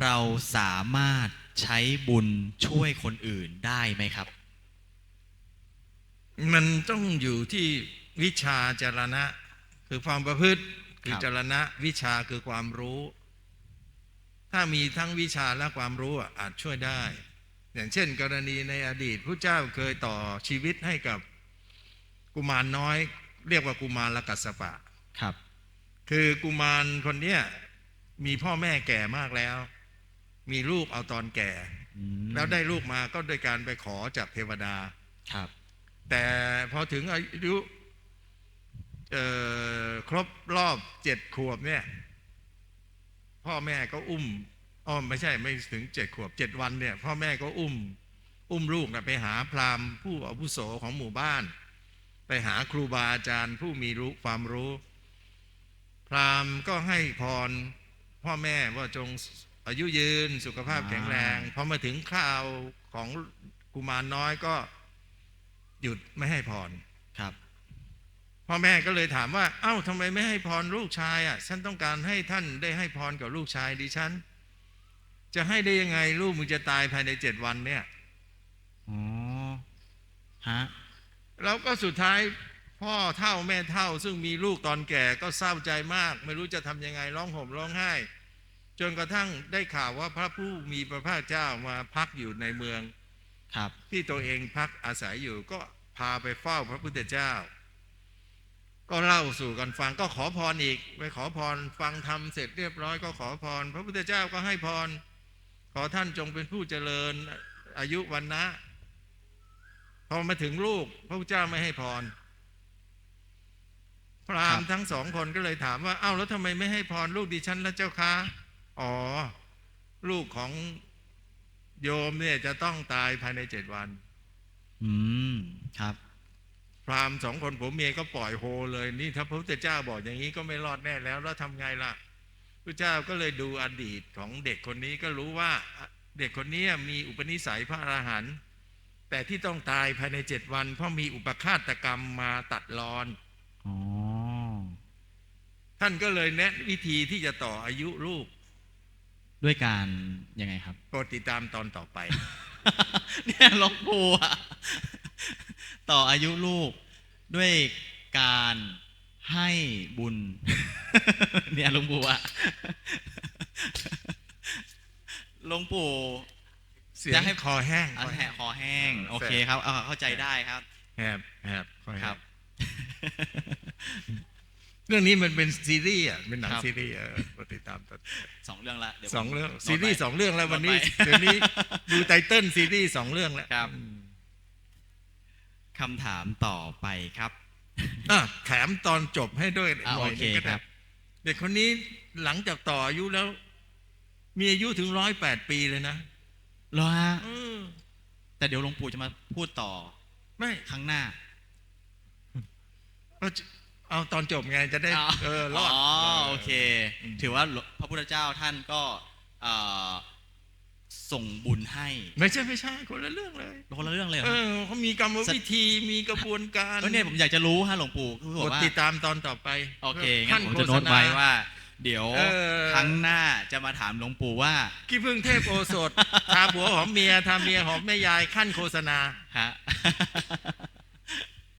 เราสามารถใช้บุญช่วยคนอื่นได้ไหมครับ มันต้องอยู่ที่วิชาจรณะ คือความประพฤติคือครับจรณะวิชาคือความรู้ ถ้ามีทั้งวิชาและความรู้อะอาจช่วยได้ อย่างเช่น กรณีในอดีตพระเจ้าเคยต่อชีวิตให้กับกุมารน้อย เรียกว่ากุมารละกัสสปะครับ คือกุมารคนเนี้ยมีพ่อแม่แก่มากแล้ว มีลูกเอาตอนแก่อืมแล้วได้ลูกมาก็โดยการไปขอจากเทวดาครับ แต่พอถึงอายุเอ่อครบรอบเจ็ดขวบเนี่ย พ่อแม่ก็อุ้มอ๋อไม่ใช่ไม่ถึงเจ็ดขวบเจ็ดวันเนี่ย พ่อแม่ก็อุ้ม อุ้มลูกนะไปหาพราหมณ์ผู้อาวุโสของหมู่บ้าน ไปหาครูบาอาจารย์ผู้มีรู้ความรู้ พราหมณ์ก็ให้พรพ่อแม่ว่าจง อายุยืนสุขภาพแข็งแรงพอมาถึงคราวของกุมารน้อยก็หยุดไม่ให้พรครับพ่อแม่ก็เลยถามว่า เอ้าทำไมไม่ให้พรลูกชายอะฉันต้องการให้ท่านได้ให้พรกับลูกชายดิฉันจะให้ได้ยังไงลูกมึงจะตายภายในเจ็ดวันเนี่ยอ๋อฮะแล้วก็สุดท้ายพ่อเท่าแม่เท่า ซึ่งมีลูกตอนแก่ก็เศร้าใจมาก ไม่รู้จะทำยังไงร้องห่มร้องไห้ จนกระทั่งได้ข่าวว่าพระผู้มีพระภาคเจ้ามาพักอยู่ในเมืองครับ ที่ตัวเองพักอาศัยอยู่ก็พาไปเฝ้าพระพุทธเจ้า ก็เล่าสู่กันฟังก็ขอพรอีก ไปขอพรฟังธรรมเสร็จเรียบร้อยก็ขอพร พระพุทธเจ้าก็ให้พร ขอท่านจงเป็นผู้เจริญอายุวันนะพอมาถึงลูกพระพุทธเจ้าไม่ให้พรพราหมณ์ทั้งสองคนก็เลยถามว่า เอ้าแล้วทำไมไม่ให้พรลูกดิฉันและเจ้าคะ อ๋อ ลูกของโยมเนี่ยจะต้องตายภายในเจ็ดวัน อืม ครับ พราหมณ์สองคนผมเมียก็ปล่อยโฮเลย นี่ถ้าพระพุทธเจ้าบอกอย่างนี้ก็ไม่รอดแน่แล้ว แล้วทำไงล่ะพระเจ้าก็เลยดูอดีตของเด็กคนนี้ก็รู้ว่าเด็กคนนี้มีอุปนิสัยพระอรหันต์แต่ที่ต้องตายภายในเจ็ดวัน เพราะมีอุปฆาตกรรมมาตัดรอนอ๋อท่านก็เลยแนะวิธีที่จะต่ออายุลูก ด้วยการยังไงครับโปรดติดตามตอนต่อไป เนี่ยหลวงปู่อะต่ออายุลูกด้วยการให้บุญ เนี่ยหลวงปู่อะหลวงปู่ เสียงจะให้ คอแห้งอันแหะคอแห้งเออโอเคครับเอาเข้าใจได้ครับแหบแหบคอแห้งครับเรื่องนี้มันเป็นซีรีส์อะเป็นหนังครับ ซีรีส์เออโปรด ติดตามตอนสองเรื่องละดี๋ยวผมสองเรื่องโน้ตซีรีส์ไว้สองเรื่องแล้ววันนี้โน้ตไว้เดี๋ยวนี้ดูไตเติ้ลซีรีส์สองเรื่องแล้วครับคำถามต่อไปครับอะแถมตอนจบให้ด้วยอะหน่อยโอเคนึงก็ครัได้บเด็กคนนี้หลังจากต่ออายุแล้ว มีอายุถึงร้อยแปดปีเลยนะเหรอฮะเออแต่เดี๋ยวหลวงปู่จะมาพูดต่อ ไม่ครั้งหน้าก็จะ เอาตอนจบไงจะได้เออรอดอ๋อเออโอเค ถือว่าพระพุทธเจ้าท่านก็เอ่อส่งบุญให้ ไม่ใช่ไม่ใช่คนละเรื่องเลยคนละเรื่องเลยเหรเอออเขามีกรรมวิธีมีกระบวนการก็เนี่ยผมอยากจะรู้ฮะหลวงปู่คือกบอกดว่าติดตามตอนต่อไปโอเคขั้งั้นผมจะโน้ตไว้ว่า เดี๋ยวเออครั้งหน้าจะมาถามหลวงปู่ว่าขี้พึ่งเทพโอสถทาผัวหอมเมียทาเมียหอมแม่ยายขั้นโฆษณาฮะ